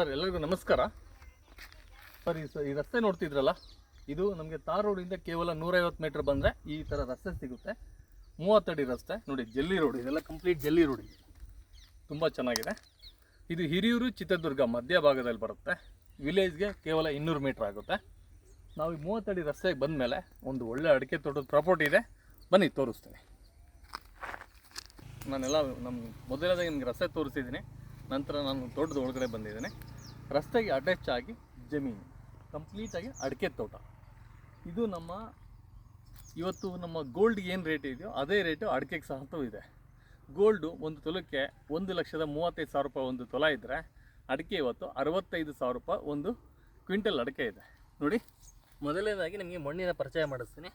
Sir ಎಲ್ಲರಿಗೂ ನಮಸ್ಕಾರ. Sir ಈ ಈ ರಸ್ತೆ ನೋಡ್ತಿದ್ರಲ್ಲ, ಇದು ನಮಗೆ ತಾರ್ ರೋಡಿಂದ ಕೇವಲ ನೂರೈವತ್ತು ಮೀಟ್ರ್ ಬಂದರೆ ಈ ಥರ ರಸ್ತೆ ಸಿಗುತ್ತೆ. ಮೂವತ್ತಡಿ ರಸ್ತೆ, ನೋಡಿ, ಜಲ್ಲಿ ರೋಡ್ ಇದೆಲ್ಲ ಕಂಪ್ಲೀಟ್ ಜಲ್ಲಿ ರೋಡ್ ಇದೆ. ತುಂಬ ಚೆನ್ನಾಗಿದೆ. ಇದು ಹಿರಿಯೂರು ಚಿತ್ರದುರ್ಗ ಮಧ್ಯ ಭಾಗದಲ್ಲಿ ಬರುತ್ತೆ. ವಿಲೇಜ್ಗೆ ಕೇವಲ ಇನ್ನೂರು ಮೀಟ್ರ್ ಆಗುತ್ತೆ. ನಾವು ಈ ಮೂವತ್ತಡಿ ರಸ್ತೆಗೆ ಬಂದಮೇಲೆ ಒಂದು ಒಳ್ಳೆ ಅಡಿಕೆ ತೋಟದ ಪ್ರಾಪರ್ಟಿ ಇದೆ. ಬನ್ನಿ, ತೋರಿಸ್ತೀನಿ. ನಾನೆಲ್ಲ ನಮ್ಮ ಮೊದಲನೇದಾಗಿ ನಿಮಗೆ ರಸ್ತೆ ತೋರಿಸಿದ್ದೀನಿ. ನಂತರ ನಾನು ತೋಟದ ಒಳಗಡೆ ಬಂದಿದ್ದೀನಿ. ರಸ್ತೆಗೆ ಅಟ್ಯಾಚ್ ಆಗಿ ಜಮೀನು ಕಂಪ್ಲೀಟಾಗಿ ಅಡಿಕೆ ತೋಟ. ಇದು ನಮ್ಮ ಇವತ್ತು ನಮ್ಮ ಗೋಲ್ಡ್ಗೆ ಏನು ರೇಟ್ ಇದೆಯೋ ಅದೇ ರೇಟು ಅಡಿಕೆಗೆ ಸಹ ಇದೆ. ಗೋಲ್ಡು ಒಂದು ತೊಲಕ್ಕೆ ಒಂದು ಲಕ್ಷದ ಮೂವತ್ತೈದು ಸಾವಿರ ರೂಪಾಯಿ ಒಂದು ತೊಲ ಇದ್ದರೆ ಅಡಿಕೆ ಇವತ್ತು ಅರವತ್ತೈದು ಸಾವಿರ ರೂಪಾಯಿ ಒಂದು ಕ್ವಿಂಟಲ್ ಅಡಿಕೆ ಇದೆ. ನೋಡಿ. ಮೊದಲನೇದಾಗಿ ನಿಮಗೆ ಮಣ್ಣಿನ ಪರಿಚಯ ಮಾಡಿಸ್ತೀನಿ.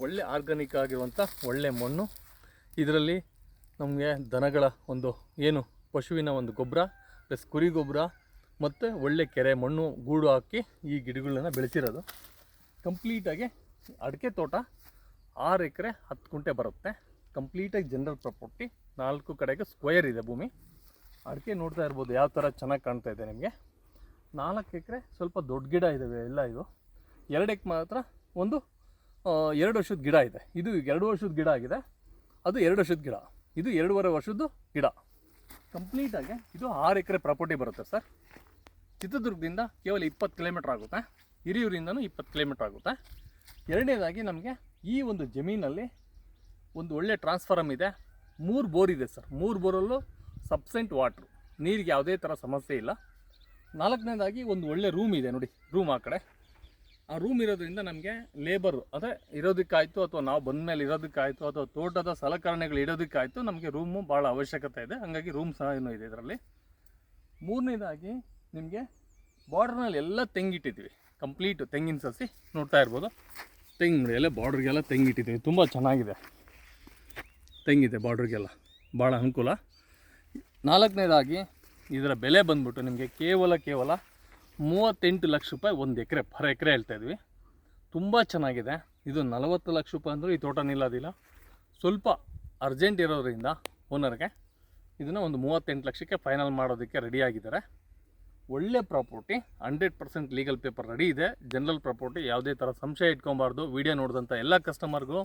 ಒಳ್ಳೆ ಆರ್ಗಾನಿಕ್ ಆಗಿರುವಂಥ ಒಳ್ಳೆ ಮಣ್ಣು. ಇದರಲ್ಲಿ ನಮಗೆ ದನಗಳ ಒಂದು ಏನು ಪಶುವಿನ ಒಂದು ಗೊಬ್ಬರ ಪ್ಲಸ್ ಕುರಿ ಗೊಬ್ಬರ ಮತ್ತು ಒಳ್ಳೆ ಕೆರೆ, ಮಣ್ಣು, ಗೂಡು ಹಾಕಿ ಈ ಗಿಡಗಳನ್ನ ಬೆಳೆಸಿರೋದು. ಕಂಪ್ಲೀಟಾಗಿ ಅಡಿಕೆ ತೋಟ ಆರು ಎಕರೆ ಹತ್ತು ಕುಂಟೆ ಬರುತ್ತೆ. ಕಂಪ್ಲೀಟಾಗಿ ಜನರಲ್ ಪ್ರಾಪರ್ಟಿ ನಾಲ್ಕು ಕಡೆಗೆ ಸ್ಕ್ವಯರ್ ಇದೆ ಭೂಮಿ. ಅಡಿಕೆ ನೋಡ್ತಾ ಇರ್ಬೋದು ಯಾವ ಥರ ಚೆನ್ನಾಗಿ ಕಾಣ್ತಾ ಇದೆ ನಿಮಗೆ. ನಾಲ್ಕು ಎಕರೆ ಸ್ವಲ್ಪ ದೊಡ್ಡ ಗಿಡ ಇದ್ದಾವೆ ಎಲ್ಲ ಇದು. ಎರಡಕ್ಕೆ ಮಾತ್ರ ಒಂದು ಎರಡು ವರ್ಷದ ಗಿಡ ಇದೆ. ಇದು ಎರಡು ವರ್ಷದ ಗಿಡ ಆಗಿದೆ. ಅದು ಎರಡು ವರ್ಷದ ಗಿಡ. ಇದು ಎರಡೂವರೆ ವರ್ಷದ್ದು ಗಿಡ. ಕಂಪ್ಲೀಟಾಗಿ ಇದು ಆರು ಎಕರೆ ಪ್ರಾಪರ್ಟಿ ಬರುತ್ತೆ ಸರ್. ಚಿತ್ರದುರ್ಗದಿಂದ ಕೇವಲ ಇಪ್ಪತ್ತು ಕಿಲೋಮೀಟ್ರ್ ಆಗುತ್ತೆ. ಹಿರಿಯೂರಿಂದನೂ ಇಪ್ಪತ್ತು ಕಿಲೋಮೀಟ್ರ್ ಆಗುತ್ತೆ. ಎರಡನೇದಾಗಿ ನಮಗೆ ಈ ಒಂದು ಜಮೀನಲ್ಲಿ ಒಂದು ಒಳ್ಳೆ ಟ್ರಾನ್ಸ್ಫಾರಮ್ ಇದೆ. ಮೂರು ಬೋರ್ ಇದೆ ಸರ್. ಮೂರು ಬೋರಲ್ಲೂ ಸಬ್ಸೆಂಟ್ ವಾಟ್ರು ನೀರಿಗೆ ಯಾವುದೇ ಥರ ಸಮಸ್ಯೆ ಇಲ್ಲ. ನಾಲ್ಕನೇದಾಗಿ ಒಂದು ಒಳ್ಳೆ ರೂಮ್ ಇದೆ ನೋಡಿ ರೂಮ್ ಆ ಕಡೆ. ಆ ರೂಮ್ ಇರೋದ್ರಿಂದ ನಮಗೆ ಲೇಬರು ಅದೇ ಇರೋದಕ್ಕಾಯಿತು ಅಥವಾ ನಾವು ಬಂದ ಮೇಲೆ ಇರೋದಕ್ಕಾಯಿತು ಅಥವಾ ತೋಟದ ಸಲಕರಣೆಗಳು ಇಡೋದಕ್ಕಾಯಿತು ನಮಗೆ ರೂಮು ಭಾಳ ಅವಶ್ಯಕತೆ ಇದೆ. ಹಾಗಾಗಿ ರೂಮ್ ಸಹ ಏನೂ ಇದೆ ಇದರಲ್ಲಿ. ಮೂರನೇದಾಗಿ ನಿಮಗೆ ಬಾರ್ಡ್ರ್ನಲ್ಲಿ ಎಲ್ಲ ತೆಂಗಿಟ್ಟಿದ್ವಿ ಕಂಪ್ಲೀಟ್ ತೆಂಗಿನ ಸಸಿ ನೋಡ್ತಾ ಇರ್ಬೋದು. ತೆಂಗು ನೋಡಿ, ಎಲ್ಲ ಬಾರ್ಡ್ರಿಗೆಲ್ಲ ತೆಂಗಿಟ್ಟಿದ್ದೀವಿ ತುಂಬ ಚೆನ್ನಾಗಿದೆ. ತೆಂಗಿದೆ ಬಾರ್ಡ್ರಿಗೆಲ್ಲ ಭಾಳ ಅನುಕೂಲ. ನಾಲ್ಕನೇದಾಗಿ ಇದರ ಬೆಲೆ ಬಂದ್ಬಿಟ್ಟು ನಿಮಗೆ ಕೇವಲ ಕೇವಲ ಮೂವತ್ತೆಂಟು ಲಕ್ಷ ರೂಪಾಯಿ ಒಂದು ಎಕರೆ ಪರ್ ಎಕರೆ ಹೇಳ್ತಾ ಇದ್ವಿ. ತುಂಬ ಚೆನ್ನಾಗಿದೆ. ಇದು ನಲವತ್ತು ಲಕ್ಷ ರೂಪಾಯಿ ಅಂದರೂ ಈ ತೋಟ ನಿಲ್ಲೋದಿಲ್ಲ ಸ್ವಲ್ಪ ಅರ್ಜೆಂಟ್ ಇರೋದ್ರಿಂದ ಓನರ್ಗೆ ಇದನ್ನು ಒಂದು ಮೂವತ್ತೆಂಟು ಲಕ್ಷಕ್ಕೆ ಫೈನಲ್ ಮಾಡೋದಕ್ಕೆ ರೆಡಿ ಆಗಿದ್ದಾರೆ. ಒಳ್ಳೆ property, hundred percent legal paper ready ಇದೆ. ಜನರಲ್ ಪ್ರಾಪರ್ಟಿ, ಯಾವುದೇ ಥರ ಸಂಶಯ ಇಟ್ಕೊಬಾರ್ದು. ವಿಡಿಯೋ ನೋಡಿದಂಥ ಎಲ್ಲ ಕಸ್ಟಮರ್ಗೂ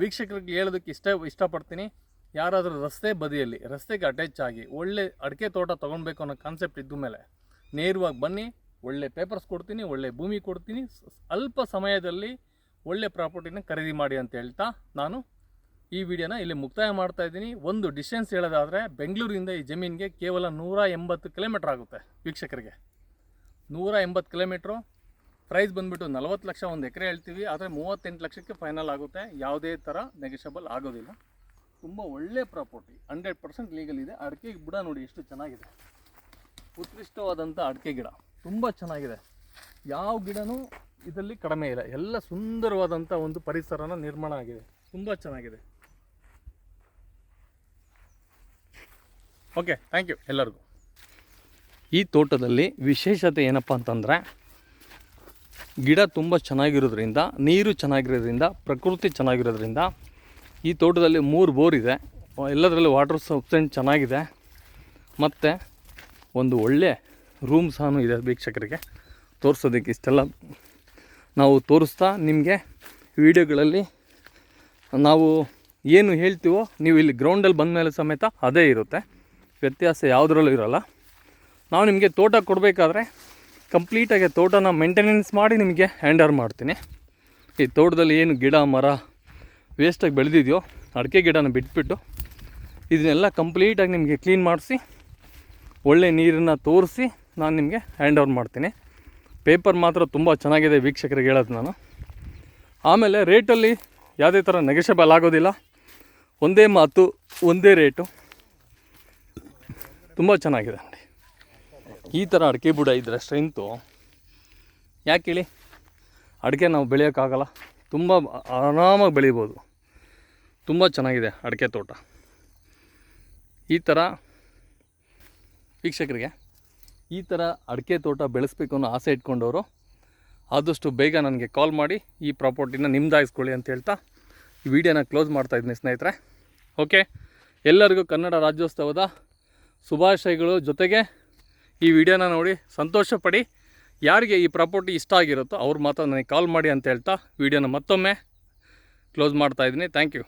ವೀಕ್ಷಕರಿಗೆ ಹೇಳೋದಕ್ಕೆ ಇಷ್ಟ, ಇಷ್ಟಪಡ್ತೀನಿ. ಯಾರಾದರೂ ರಸ್ತೆ ಬದಿಯಲ್ಲಿ, ರಸ್ತೆಗೆ ಅಟ್ಯಾಚ್ ಆಗಿ ಒಳ್ಳೆ ಅಡಿಕೆ ತೋಟ ತೊಗೊಳ್ಬೇಕು ಅನ್ನೋ ಕಾನ್ಸೆಪ್ಟ್ ಇದ್ದ ಮೇಲೆ ನೇರವಾಗಿ ಬನ್ನಿ, ಒಳ್ಳೆ ಪೇಪರ್ಸ್ ಕೊಡ್ತೀನಿ, ಒಳ್ಳೆ ಭೂಮಿ ಕೊಡ್ತೀನಿ. ಅಲ್ಪ ಸಮಯದಲ್ಲಿ ಒಳ್ಳೆ ಪ್ರಾಪರ್ಟಿನ ಖರೀದಿ ಮಾಡಿ ಅಂತ ಹೇಳ್ತಾ ನಾನು ಈ ವಿಡಿಯೋನ ಇಲ್ಲಿ ಮುಕ್ತಾಯ ಮಾಡ್ತಾ ಇದ್ದೀನಿ. ಒಂದು ಡಿಸ್ಟೆನ್ಸ್ ಹೇಳೋದಾದರೆ ಬೆಂಗಳೂರಿಂದ ಈ ಜಮೀನಿಗೆ ಕೇವಲ ನೂರ ಎಂಬತ್ತು ಕಿಲೋಮೀಟ್ರ್ ಆಗುತ್ತೆ ವೀಕ್ಷಕರಿಗೆ. ನೂರ ಎಂಬತ್ತು ಕಿಲೋಮೀಟ್ರು ಪ್ರೈಸ್ ಬಂದುಬಿಟ್ಟು ನಲವತ್ತು ಲಕ್ಷ ಒಂದು ಎಕರೆ ಹೇಳ್ತೀವಿ. ಆದರೆ ಮೂವತ್ತೆಂಟು ಲಕ್ಷಕ್ಕೆ ಫೈನಲ್ ಆಗುತ್ತೆ. ಯಾವುದೇ ಥರ ನೆಗೆಷಬಲ್ ಆಗೋದಿಲ್ಲ. ತುಂಬ ಒಳ್ಳೆ ಪ್ರಾಪರ್ಟಿ ಹಂಡ್ರೆಡ್ ಪರ್ಸೆಂಟ್ ಲೀಗಲ್ ಇದೆ. ಅಡಿಕೆ ಬುಡ ನೋಡಿ ಎಷ್ಟು ಚೆನ್ನಾಗಿದೆ. ಉತ್ಕೃಷ್ಟವಾದಂಥ ಅಡಿಕೆ ಗಿಡ. ತುಂಬ ಚೆನ್ನಾಗಿದೆ. ಯಾವ ಗಿಡನೂ ಇದರಲ್ಲಿ ಕಡಿಮೆ ಇಲ್ಲ. ಎಲ್ಲ ಸುಂದರವಾದಂಥ ಒಂದು ಪರಿಸರನ ನಿರ್ಮಾಣ ಆಗಿದೆ. ತುಂಬ ಚೆನ್ನಾಗಿದೆ. ಓಕೆ ಥ್ಯಾಂಕ್ ಯು ಎಲ್ಲರಿಗೂ. ಈ ತೋಟದಲ್ಲಿ ವಿಶೇಷತೆ ಏನಪ್ಪ ಅಂತಂದರೆ, ಗಿಡ ತುಂಬ ಚೆನ್ನಾಗಿರೋದ್ರಿಂದ, ನೀರು ಚೆನ್ನಾಗಿರೋದ್ರಿಂದ, ಪ್ರಕೃತಿ ಚೆನ್ನಾಗಿರೋದ್ರಿಂದ, ಈ ತೋಟದಲ್ಲಿ ಮೂರು ಬೋರ್ ಇದೆ. ಎಲ್ಲದರಲ್ಲೂ ವಾಟರ್ ಸಬ್ಸೆಂಟ್ ಚೆನ್ನಾಗಿದೆ. ಮತ್ತು ಒಂದು ಒಳ್ಳೆ ರೂಮ್ ಸಹ ಇದೆ ವೀಕ್ಷಕರಿಗೆ. ತೋರಿಸೋದಕ್ಕೆ ಇಷ್ಟೆಲ್ಲ ನಾವು ತೋರಿಸ್ತಾ ನಿಮಗೆ ವಿಡಿಯೋಗಳಲ್ಲಿ ನಾವು ಏನು ಹೇಳ್ತೀವೋ ನೀವು ಇಲ್ಲಿ ಗ್ರೌಂಡಲ್ಲಿ ಬಂದ ಮೇಲೆ ಸಮೇತ ಅದೇ ಇರುತ್ತೆ. ವ್ಯತ್ಯಾಸ ಯಾವುದರಲ್ಲೂ ಇರೋಲ್ಲ. ನಾವು ನಿಮಗೆ ತೋಟ ಕೊಡಬೇಕಾದ್ರೆ ಕಂಪ್ಲೀಟಾಗಿ ತೋಟನ ಮೇಂಟೆನೆನ್ಸ್ ಮಾಡಿ ನಿಮಗೆ ಹ್ಯಾಂಡ್ ಮಾಡ್ತೀನಿ. ಈ ತೋಟದಲ್ಲಿ ಏನು ಗಿಡ, ಮರ ವೇಸ್ಟಾಗಿ ಬೆಳೆದಿದೆಯೋ ಅಡಿಕೆ ಗಿಡನ ಬಿಟ್ಬಿಟ್ಟು ಇದನ್ನೆಲ್ಲ ಕಂಪ್ಲೀಟಾಗಿ ನಿಮಗೆ ಕ್ಲೀನ್ ಮಾಡಿಸಿ, ಒಳ್ಳೆ ನೀರನ್ನು ತೋರಿಸಿ ನಾನು ನಿಮಗೆ ಹ್ಯಾಂಡ್ ಓವರ್ ಮಾಡ್ತೀನಿ. ಪೇಪರ್ ಮಾತ್ರ ತುಂಬ ಚೆನ್ನಾಗಿದೆ ವೀಕ್ಷಕರಿಗೆ ಹೇಳೋದು ನಾನು. ಆಮೇಲೆ ರೇಟಲ್ಲಿ ಯಾವುದೇ ಥರ ನೆಗೆಷಬಲ್ ಆಗೋದಿಲ್ಲ. ಒಂದೇ ಮಾತು, ಒಂದೇ ರೇಟು. ತುಂಬ ಚೆನ್ನಾಗಿದೆ ನೋಡಿ. ಈ ಥರ ಅಡಿಕೆ ಬುಡ ಇದ್ದರೆ ಸ್ಟ್ರೆಂತು ಯಾಕೆ ಹೇಳಿ? ಅಡಿಕೆ ನಾವು ಬೆಳೆಯೋಕ್ಕಾಗಲ್ಲ. ತುಂಬ ಆರಾಮಾಗಿ ಬೆಳಿಬೋದು. ತುಂಬ ಚೆನ್ನಾಗಿದೆ ಅಡಿಕೆ ತೋಟ. ಈ ಥರ ವೀಕ್ಷಕರಿಗೆ ಈ ಥರ ಅಡಿಕೆ ತೋಟ ಬೆಳೆಸಬೇಕು ಅನ್ನೋ ಆಸೆ ಇಟ್ಕೊಂಡವರು, ಆದಷ್ಟು ಬೇಗ ನನಗೆ ಕಾಲ್ ಮಾಡಿ ಈ ಪ್ರಾಪರ್ಟಿನ ನಿಮ್ದಾಯಿಸ್ಕೊಳ್ಳಿ ಅಂತ ಹೇಳ್ತಾ ಈ ವಿಡಿಯೋನ ಕ್ಲೋಸ್ ಮಾಡ್ತಾ ಇದ್ದೀನಿ ಸ್ನೇಹಿತರೆ. ಓಕೆ ಎಲ್ಲರಿಗೂ ಕನ್ನಡ ರಾಜ್ಯೋತ್ಸವದ ಶುಭಾಶಯಗಳು ಜೊತೆಗೆ ಈ ವಿಡಿಯೋನ ನೋಡಿ ಸಂತೋಷ ಪಡಿ ಯಾರಿಗೆ ಈ ಪ್ರಾಪರ್ಟಿ ಇಷ್ಟ ಆಗಿರುತ್ತೋ ಅವ್ರು ಮಾತ್ರ ನನಗೆ ಕಾಲ್ ಮಾಡಿ ಅಂತ ಹೇಳ್ತಾ ವಿಡಿಯೋನ ಮತ್ತೊಮ್ಮೆ ಕ್ಲೋಸ್ ಮಾಡ್ತಾಯಿದ್ದೀನಿ ಥ್ಯಾಂಕ್ ಯು.